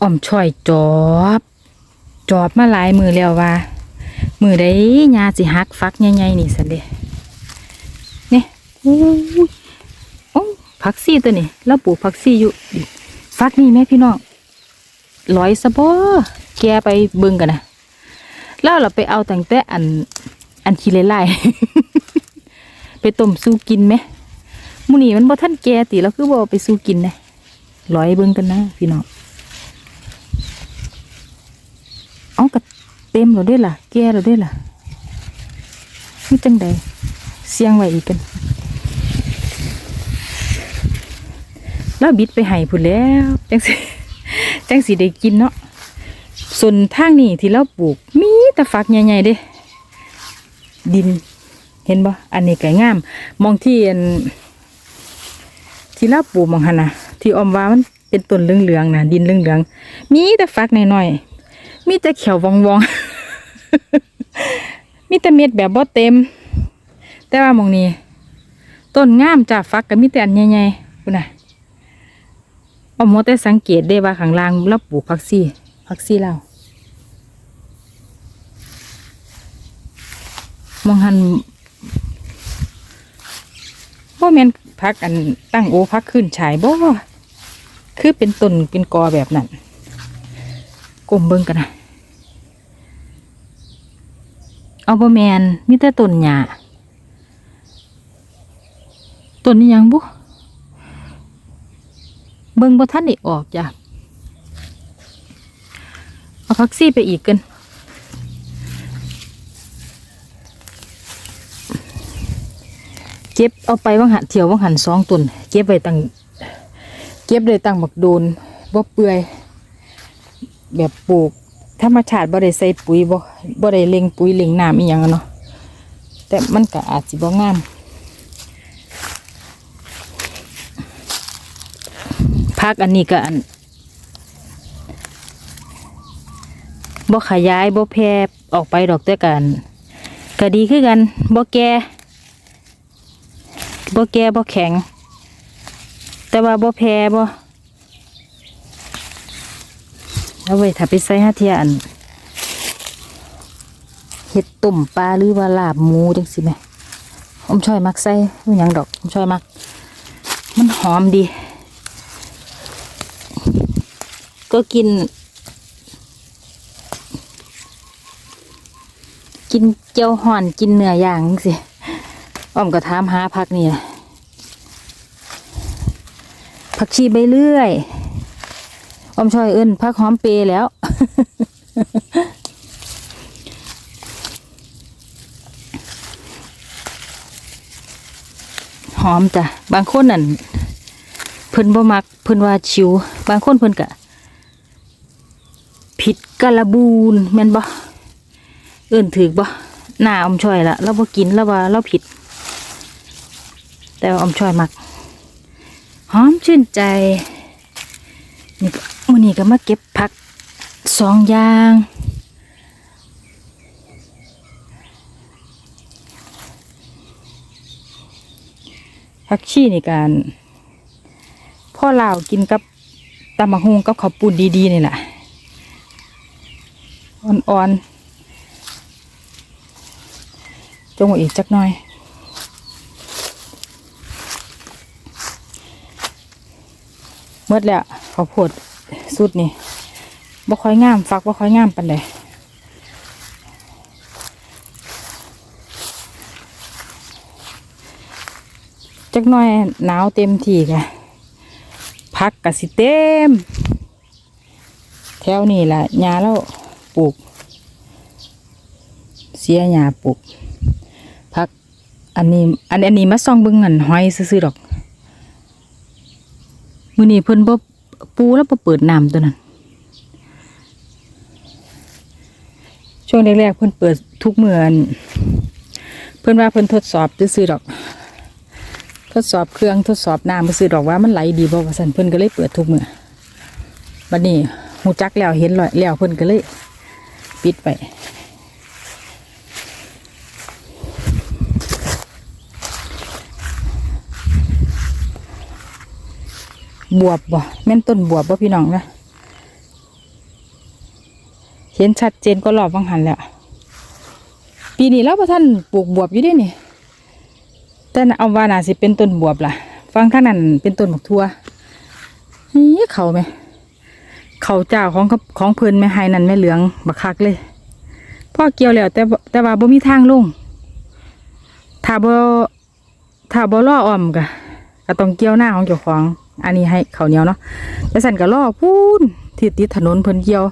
อ้อมช่อยจอบ จอบมาหลายมือแล้วว่า มือได้ยาสิหักฟักใหญ่ๆนี่สันเดะเนี่ยอู้ยโอ้ผักซี่ตัวนี้เราปลูกผักซี่อยู่ ฟักนี่แม่พี่น้องลอยซะบ่แกไปเบิ่งกันนะแล้วเราไปเอาแตงแต่อัน อันขี้ไล่ไปต้มสู้กินไหมมูนี่มันบ่ท่านแกติแล้วคือบ่าไปสู้กินนะลอยเบิ่งกันนะพี่น้อง เอากระเต็มเราได้ล่ะ แก่เราได้ล่ะนี่จังใดเสียงไว้อีกกัน แล้วบิดไปให้พุ่นแล้ว จังสิจังสิได้กินเนาะส่วนทางนี้ที่เราปลูก มีแต่ฝักใหญ่ๆเด้ ดิน เห็นบ่อันนี้ก็งาม มองที่อันที่เราปลูกมองหันนะที่ออมว่ามันเป็นต้นเหลืองๆนะดินเหลืองๆมีแต่ฝักน้อยๆ มีแต่เขียววองวองมีแต่เม็ดแบบบ่เต็ม แต่ว่ามองนี้ต้นงามจากฟักก็มีแต่อันใหญ่ๆคุณน่ะอาหมดแต่สังเกตได้ว่าข้างล่างเราปลูกผักซี่ผักซี่เรามองหันบ่แม่นพักอันตั้งโอพักขึ้นฉายบ่คือเป็นต้นเป็นกอแบบนั้นกลมเบิ่งกันนะ เอาบะแมนมีแต่ต้นหญ้าต้นนี้ยังบุเบิ่งบ่ทันได้ออกจ้ะเอาพักซี่ไปอีกกันเก็บเอาไปว่างหันเที่ยวว่างหันสองต้นเก็บไว้ตั้งเก็บเลยตั้งบักโดนบ่เปื่อย แบบปลูก ธรรมชาติบ่ได้ใส่ปุ๋ยบ่บ่ได้เล็งปุ๋ยเล็งน้ำอีหยังเนาะแต่มันก็อาจสิบ่งามพักอันนี้ก็อันบ่ขยายบ่แพร่ออกไปดอกแต่กันก็ดีคือกันบ่แก่บ่แก่บ่แข็ง แต่ว่าบ่แพร่บ่ เอาไว้ถ้าไปใส่ห้าเทียอันเห็ดตุ่มปลาหรือว่าลาบหมูจังสิแม่อมช่อยมักใส่ไม่ยังดอกอมช่อยมัก มันหอมดี ก็กิน กินเจียวห่อนกินเนื้อย่างสิอ้อมก็ถามหาผักนี่ล่ะผักชีใบเลื่อย อมชอยเอิ้นพักหอมเปรย์แล้ว หอมจ้ะ บางคนนั่นเพิ่นบ่มักเพิ่นว่าชิว บางคนเพิ่นกะผิดกะละบูนแม่นบ่เอิ้นถือบ่หน้าอมช่อยละเราบ่กินแล้วว่าเราผิด แต่อมช่อยมักหอมชื่นใจ นี่มื้อนี้ก็มาเก็บผักสองอย่างผักชีในการพ่อลาวกินกับตำมะฮุงกับข้าวปุ้นดีๆนี่แหละอ่อนๆจงอีกจักหน่อย เมื่อแล้วเขาวโพดสุดนี่บ่ค่อยงามฟักบ่ค่อยงามปันเลยจักหน่อยหนาวเต็มที่กะพักกะสิเต็ม แถวนี้ล่ะหญ้าแล้วปลูก เสียหญ้าปลูกพักอันนี้ อันอันนี้มาส่องเบิ่งเงินห้อยซื้อๆดอก มื้อนี้เพิ่นบ่ปูแล้วบ่เปิดน้ำตัวนั้น ช่วงแรกๆเพิ่นเปิดทุกเมือนเพิ่นว่าเพิ่นทดสอบซื่อๆดอก ทดสอบเครื่องทดสอบน้ำซื่อๆดอกว่ามันไหลดีบ่ว่าซั่นเพิ่นก็เลยเปิดทุกเมื้อบัดนี้ฮู้จักแล้วเห็นแล้วเพิ่นก็เลย ปิดไป บวบบ่แม่นต้นบวบบ่พี่น้องนะเห็นชัดเจนก็รอบวังหันแล้ว ปีนี้เราพระท่านปลูกบวบอยู่ด้วยนี่ แต่เอาว่าน่าสิเป็นต้นบวบล่ะ ฟังข้างนั้นเป็นต้นหมกทั่วนี่เขาไหม เขาเจ้าของเขาของเพลินแม่ไฮนั่นแม่เหลืองบักคักเลยพ่อเกี่ยวแล้ว แต่แต่ว่าบ่มีทางลงถ้าบ่ถ้าบ่ล่ออ้อมก็ก็ต้องเกี่ยวหน้าของเจ้าของอันนี้ให้เขาเหนียวเนาะแต่สันก็ล่อพูนที่ติดถนนเพิ่นเกี่ยว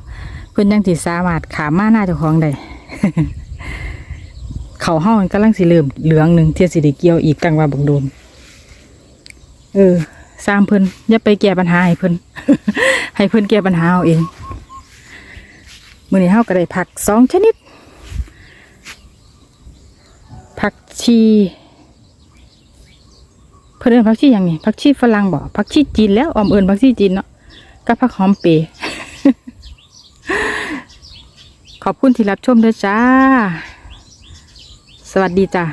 เพิ่นยังสิสามารถขามมาหน้าเจ้าของได้เขาเฮามันกำลังสิเริ่มเหลืองหนึ่งเทียสิได้เกี่ยวอีกตั้งว่าบักโดนเออสร้างเพิ่นอย่าไปแก้ปัญหาให้เพิ่นให้เพิ่นแก้ปัญหาเอาเองมือนี้เฮาก็ได้ผักสองชนิด ผักชี เพิ่นเอิ้นผักชีอย่างนี้ผักชีฝรั่งบอกผักชีจีนแล้วออมเอิ้นผักชีจีนเนาะกับผักหอมเปรย์ขอบคุณที่รับชมด้วยจ้า สวัสดีจ้า